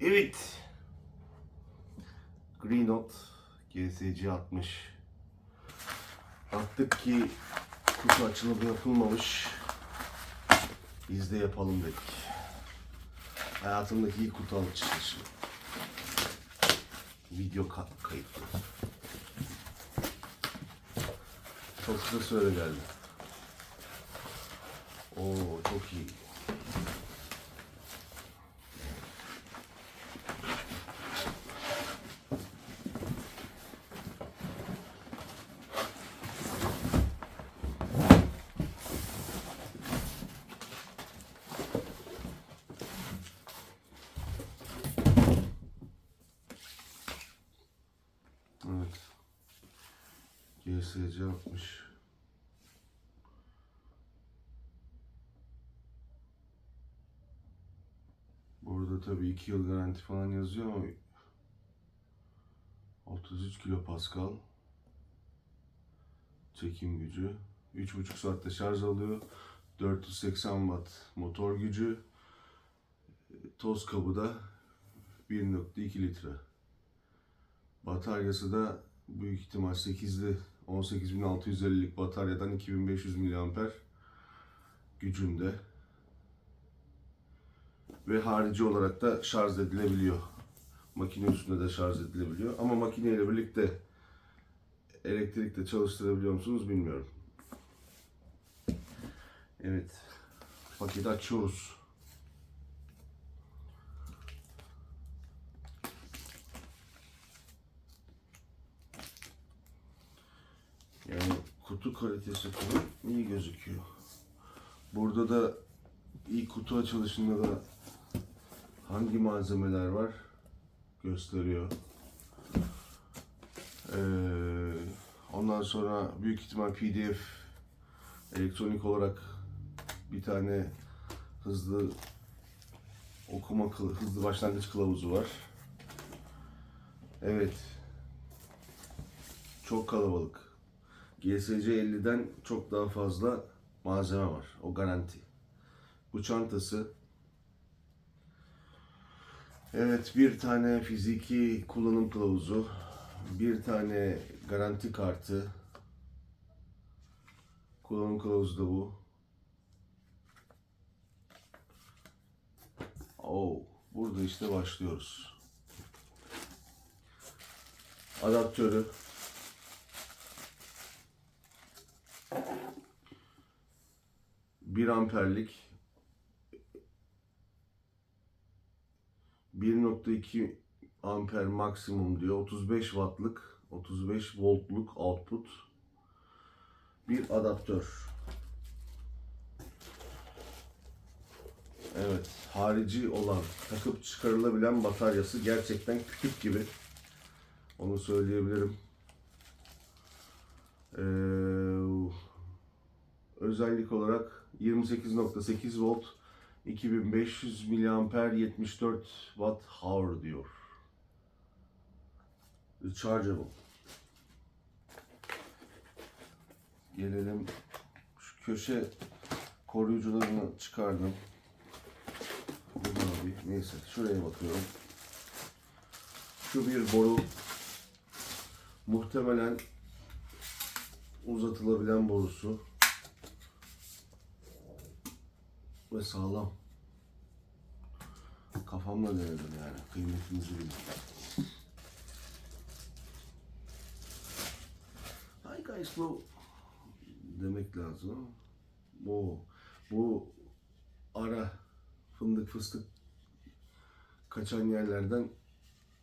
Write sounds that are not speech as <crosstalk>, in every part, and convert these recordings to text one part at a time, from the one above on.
Evet. Greenot GSC 60. Baktık ki kutu açılımı yapılmamış. Biz de yapalım dedik. Hayatımdaki ilk kutu açılışı. Video ka- kayıtlı. Çok kısa süre geldi. Oo çok iyi. Evet. GSC 60. Burada tabii 2 yıl garanti falan yazıyor ama 33 kilo Pascal. Çekim gücü. 3,5 saatte şarj alıyor. 480 watt motor gücü. Toz kabı da 1.2 litre. Bataryası da büyük ihtimal 8'li 18.650'lik bataryadan 2500 mAh gücünde ve harici olarak da şarj edilebiliyor. Makine üstünde de şarj edilebiliyor. Ama makineyle birlikte elektrikle çalıştırabiliyor musunuz bilmiyorum. Evet. Paketi açıyoruz. Yani kutu kalitesi falan iyi gözüküyor. Burada da ilk kutu açılışında da hangi malzemeler var gösteriyor. Ee, ondan sonra büyük ihtimal PDF elektronik olarak bir tane hızlı okuma hızlı başlangıç kılavuzu var. Evet. Çok kalabalık. GSC 50'den çok daha fazla malzeme var. O garanti. Bu çantası Evet bir tane fiziki kullanım kılavuzu, bir tane garanti kartı, kullanım kılavuzu da bu. Oo, burada işte başlıyoruz. Adaptörü. Bir amperlik 1.2 amper maksimum diyor. 35 wattlık, 35 voltluk output bir adaptör. Evet, harici olan, takıp çıkarılabilen bataryası gerçekten kütük gibi. Onu söyleyebilirim. Ee, özellik olarak 28.8 volt 2500 miliamper 74 watt hour diyor. Rechargeable. Gelelim şu köşe koruyucularını çıkardım. Bu abi neyse şuraya bakıyorum. Şu bir boru muhtemelen uzatılabilen borusu ve sağlam. Kafamla denedim yani. Kıymetinizi bilin. Hi guys, bu demek lazım. Bu bu ara fındık fıstık kaçan yerlerden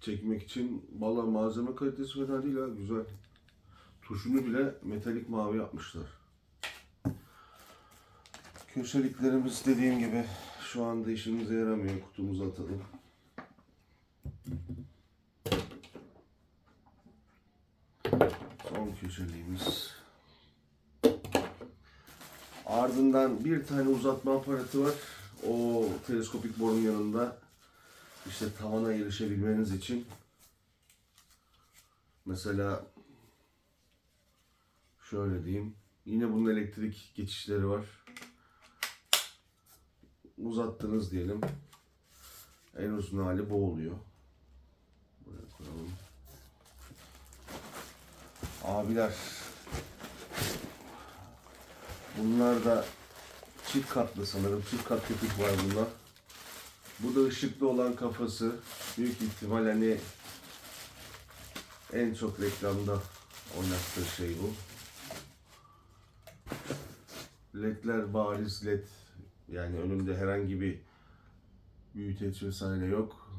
çekmek için valla malzeme kalitesi fena değil ha güzel. Tuşunu bile metalik mavi yapmışlar. Köşeliklerimiz dediğim gibi şu anda işimize yaramıyor. Kutumuzu atalım. Son köşeliğimiz. Ardından bir tane uzatma aparatı var. O teleskopik borunun yanında işte tavana erişebilmeniz için mesela şöyle diyeyim. Yine bunun elektrik geçişleri var uzattınız diyelim. En uzun hali bu oluyor. Buraya koyalım. Abiler. Bunlar da çift katlı sanırım. Çift kat köpük var bunda. Bu da ışıklı olan kafası. Büyük ihtimal hani en çok reklamda oynattığı şey bu. LED'ler bariz LED. Yani önünde herhangi bir büyüteç vesaire yok.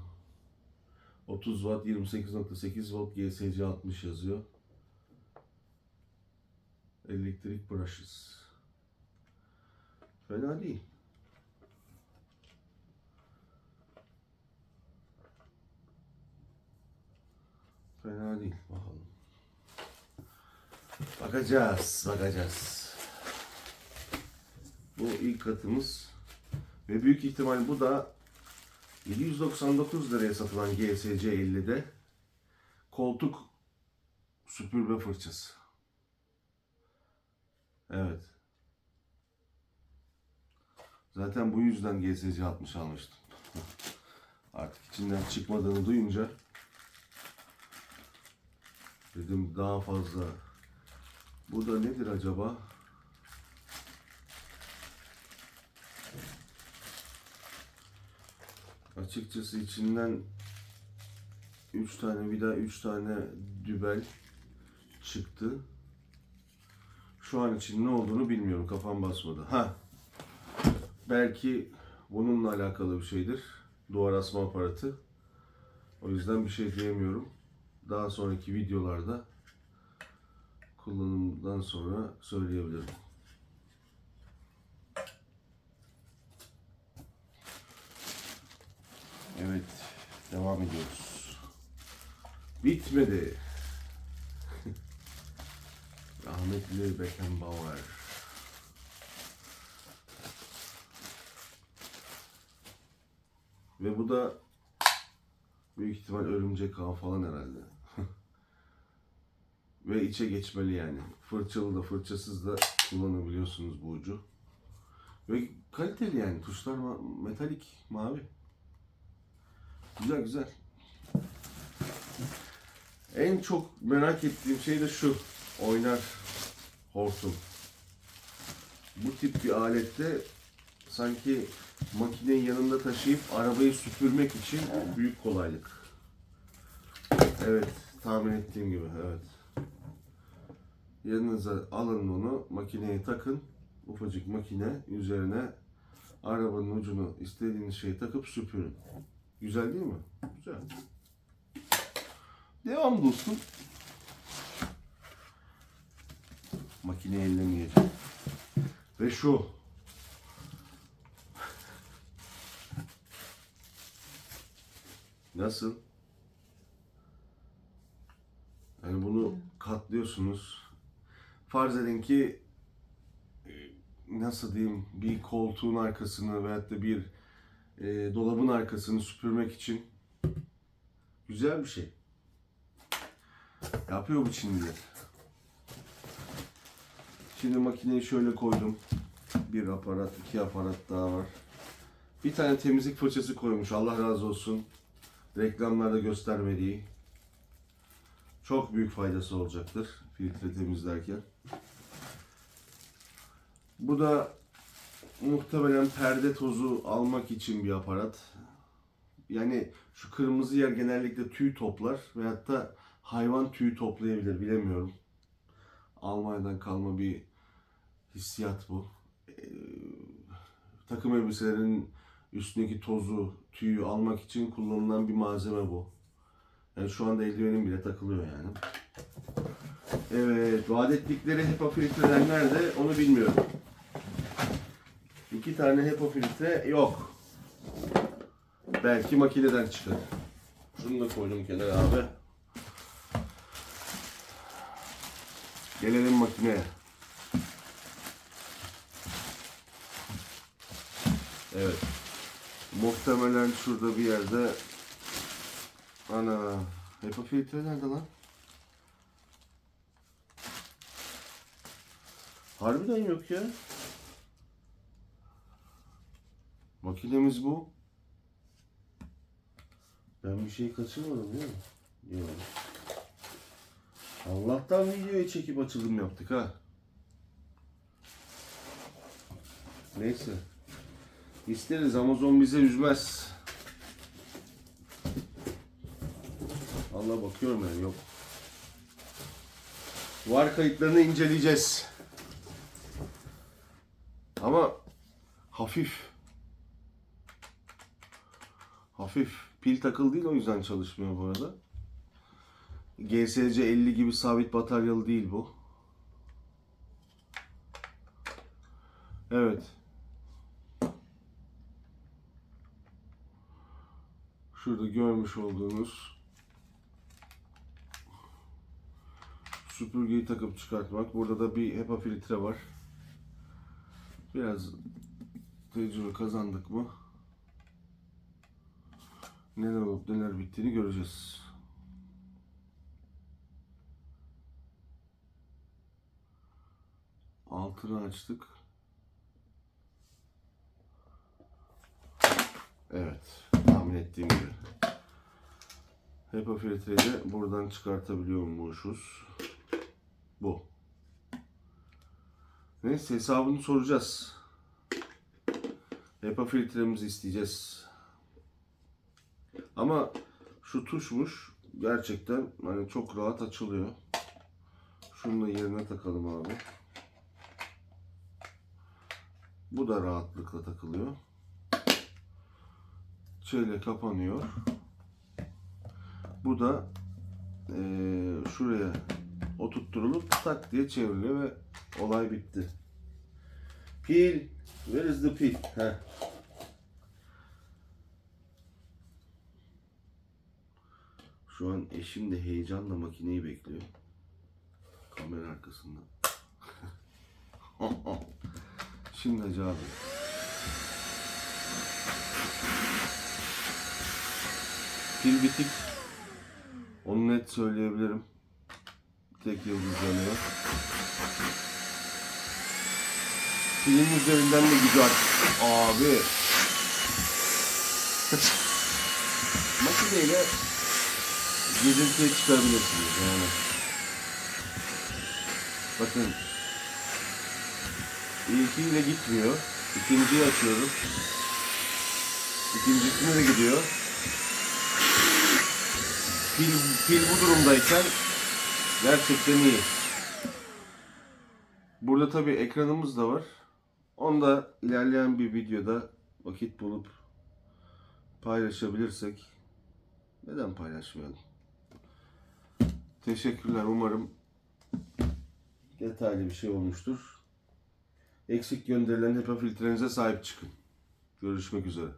30 watt 28.8 volt GSC 60 yazıyor. Elektrik brushes. Fena değil. Fena değil. Bakalım. Bakacağız, bakacağız. Bu ilk katımız. Ve büyük ihtimal bu da 799 liraya satılan GSC 50'de koltuk süpürme fırçası. Evet. Zaten bu yüzden GSC 60 almıştım. <laughs> Artık içinden çıkmadığını duyunca dedim daha fazla. Bu da nedir acaba? Açıkçası içinden 3 tane vida, 3 tane dübel çıktı. Şu an için ne olduğunu bilmiyorum. Kafam basmadı. Ha. Belki bununla alakalı bir şeydir. Duvar asma aparatı. O yüzden bir şey diyemiyorum. Daha sonraki videolarda kullanımdan sonra söyleyebilirim. Evet, devam ediyoruz. Bitmedi. <laughs> Rahmetli Beckenbauer. Ve bu da büyük ihtimal örümcek ağ falan herhalde. <laughs> Ve içe geçmeli yani. Fırçalı da fırçasız da kullanabiliyorsunuz bu ucu. Ve kaliteli yani. Tuşlar ma- metalik, mavi. Güzel güzel. En çok merak ettiğim şey de şu. Oynar hortum. Bu tip bir alette sanki makineyi yanında taşıyıp arabayı süpürmek için büyük kolaylık. Evet, tahmin ettiğim gibi, evet. Yanınıza alın onu, makineye takın. Ufacık makine üzerine arabanın ucunu istediğiniz şeyi takıp süpürün. Güzel değil mi? Güzel. Devam dostum. Makine ellemeyeceğim. Ve şu. Nasıl? Yani bunu katlıyorsunuz. Farz edin ki e, nasıl diyeyim bir koltuğun arkasını veyahut da bir e, dolabın arkasını süpürmek için güzel bir şey. Yapıyor bu Çinliler. Şimdi makineyi şöyle koydum. Bir aparat, iki aparat daha var. Bir tane temizlik fırçası koymuş. Allah razı olsun. Reklamlarda göstermediği. Çok büyük faydası olacaktır filtre temizlerken. Bu da muhtemelen perde tozu almak için bir aparat. Yani şu kırmızı yer genellikle tüy toplar veyahut da hayvan tüyü toplayabilir bilemiyorum. Almanya'dan kalma bir hissiyat bu. Ee, takım elbiselerin üstündeki tozu, tüyü almak için kullanılan bir malzeme bu. Yani şu anda eldivenim bile takılıyor yani. Evet, vaat ettikleri HEPA filtreler nerede onu bilmiyorum. İki tane HEPA filtre yok. Belki makineden çıkar. Şunu da koydum kenara abi. Gelelim makineye. Evet. Muhtemelen şurada bir yerde ana HEPA filtre nerede lan? Harbiden yok ya. Makinemiz bu. Ben bir şey kaçırmadım değil mi? Yok. Allah'tan videoyu çekip açılım yaptık ha. Neyse. İsteriz Amazon bize üzmez. Allah bakıyorum yani yok. Var kayıtlarını inceleyeceğiz. Ama hafif. Hafif. Pil takılı değil o yüzden çalışmıyor bu arada. GSC 50 gibi sabit bataryalı değil bu. Evet. Şurada görmüş olduğunuz süpürgeyi takıp çıkartmak. Burada da bir HEPA filtre var. Biraz tecrübe kazandık mı neler olup neler bittiğini göreceğiz. Altını açtık. Evet, tahmin ettiğim gibi. HEPA filtreyi buradan çıkartabiliyormuşuz. Bu. Neyse hesabını soracağız. HEPA filtremizi isteyeceğiz. Ama şu tuşmuş gerçekten hani çok rahat açılıyor. Şunu da yerine takalım abi. Bu da rahatlıkla takılıyor. Şöyle kapanıyor. Bu da eee, şuraya oturtturulup tak diye çevriliyor ve olay bitti. Pil. Where is the pil? Heh. Şu an eşim de heyecanla makineyi bekliyor. Kamera arkasında. <laughs> Şimdi Hacı abi. Pil bitik. Onu net söyleyebilirim. Tek yıldız yanıyor. Pilin üzerinden de güzel. Abi. <laughs> Makineyle gezintiye çıkarabilirsiniz yani. Bakın. İlkiyle gitmiyor. İkinciyi açıyorum. İkincisine de gidiyor. Pil, pil bu durumdayken gerçekten iyi. Burada tabi ekranımız da var. Onu da ilerleyen bir videoda vakit bulup paylaşabilirsek neden paylaşmayalım? Teşekkürler. Umarım detaylı bir şey olmuştur. Eksik gönderilen HEPA filtrenize sahip çıkın. Görüşmek üzere.